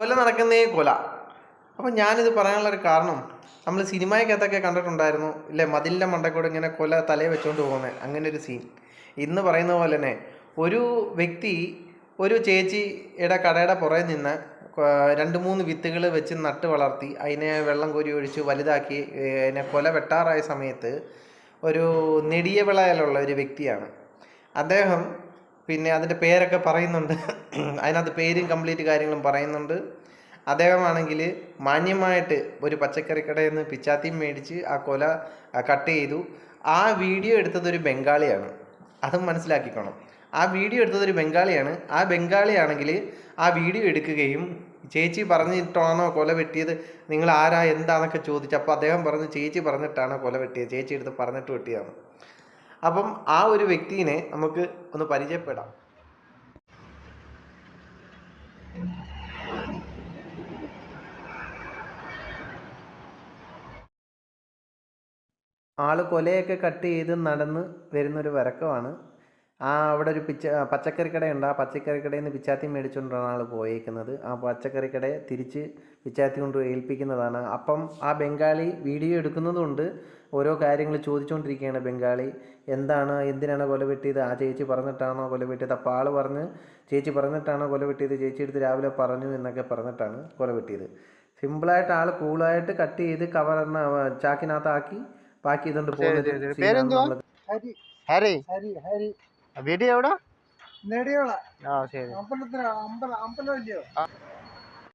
കൊല നടക്കുന്നേ കൊല. അപ്പം ഞാനിത് പറയാനുള്ള ഒരു കാരണം നമ്മൾ സിനിമയ്ക്കകത്തൊക്കെ കണ്ടിട്ടുണ്ടായിരുന്നു ഇല്ലേ? മതിലിന്റെ മണ്ടക്കൂടെ ഇങ്ങനെ കൊല തലയെ വെച്ചുകൊണ്ട് പോകുന്നത് അങ്ങനെ ഒരു സീൻ ഇന്ന് പറയുന്ന പോലെ തന്നെ ഒരു വ്യക്തി ഒരു ചേച്ചിയുടെ കടയുടെ പുറകെ നിന്ന് രണ്ട് മൂന്ന് വിത്തുകൾ വെച്ച് നട്ട് വളർത്തി അതിനെ വെള്ളം കോരി ഒഴിച്ച് വലുതാക്കി അതിനെ കൊല വെട്ടാറായ സമയത്ത് ഒരു നെടിയ വിളയിലുള്ള ഒരു വ്യക്തിയാണ്. അദ്ദേഹം പിന്നെ അതിന്റെ പേരൊക്കെ പറയുന്നുണ്ട്. അതിനകത്ത് പേരും കംപ്ലീറ്റ് കാര്യങ്ങളും പറയുന്നുണ്ട്. അദ്ദേഹമാണെങ്കിൽ മാന്യമായിട്ട് ഒരു പച്ചക്കറി കടയിൽ നിന്ന് പിച്ചാത്തിയും മേടിച്ച് ആ കൊല കട്ട് ചെയ്തു. ആ വീഡിയോ എടുത്തത് ഒരു ബംഗാളിയാണ്. അതും മനസ്സിലാക്കിക്കണം. ആ വീഡിയോ എടുത്തത് ഒരു ബംഗാളിയാണ്. ആ ബംഗാളിയാണെങ്കിൽ ആ വീഡിയോ എടുക്കുകയും ചേച്ചി പറഞ്ഞിട്ടാണോ കൊല വെട്ടിയത്? നിങ്ങൾ ആരാ? എന്താണെന്നൊക്കെ ചോദിച്ചു അപ്പോൾ അദ്ദേഹം പറഞ്ഞു ചേച്ചി പറഞ്ഞിട്ടാണ് കൊല വെട്ടിയത്. ചേച്ചി എടുത്ത് പറഞ്ഞിട്ട് വെട്ടിയതാണ്. അപ്പം ആ ഒരു വ്യക്തിനെ നമുക്ക് ഒന്ന് പരിചയപ്പെടാം. ആൾ കൊലയൊക്കെ കട്ട് ചെയ്ത് നടന്ന് വരുന്നൊരു വരക്കമാണ് ആ അവിടെ ഒരു പിച്ച പച്ചക്കറി കടയുണ്ട് ആ പച്ചക്കറി കടയിൽ നിന്ന് പിച്ചാത്തി മേടിച്ചുകൊണ്ടാണ് ആൾ പോയേക്കുന്നത്. ആ പച്ചക്കറി കടയെ തിരിച്ച് പിച്ചാത്തി കൊണ്ട് ഏൽപ്പിക്കുന്നതാണ്. അപ്പം ആ ബംഗാളി വീഡിയോ എടുക്കുന്നതുകൊണ്ട് ഓരോ കാര്യങ്ങൾ ചോദിച്ചുകൊണ്ടിരിക്കുകയാണ് ബംഗാളി. എന്താണ് എന്തിനാണ് കൊല വെട്ടിയത് ആ ചേച്ചി പറഞ്ഞിട്ടാണോ കൊല വെട്ടിയത് അപ്പോൾ ആൾ പറഞ്ഞ് ചേച്ചി പറഞ്ഞിട്ടാണോ കൊല വെട്ടിയത് ചേച്ചി എടുത്ത് രാവിലെ പറഞ്ഞു എന്നൊക്കെ പറഞ്ഞിട്ടാണ് കൊല വെട്ടിയത് സിമ്പിളായിട്ട് ആൾ കൂളായിട്ട് കട്ട് ചെയ്ത് കവറിന് ചാക്കിനകത്താക്കി ബാക്കി ഇതുകൊണ്ട് പോകുന്നത് ഹരി. ഹരി ഹരി. വീഡിയോ എവിടെ? നെടിയോള. ആ ശരി. അമ്പലത്തിന് അമ്പലം അമ്പലം ഇല്ലയോ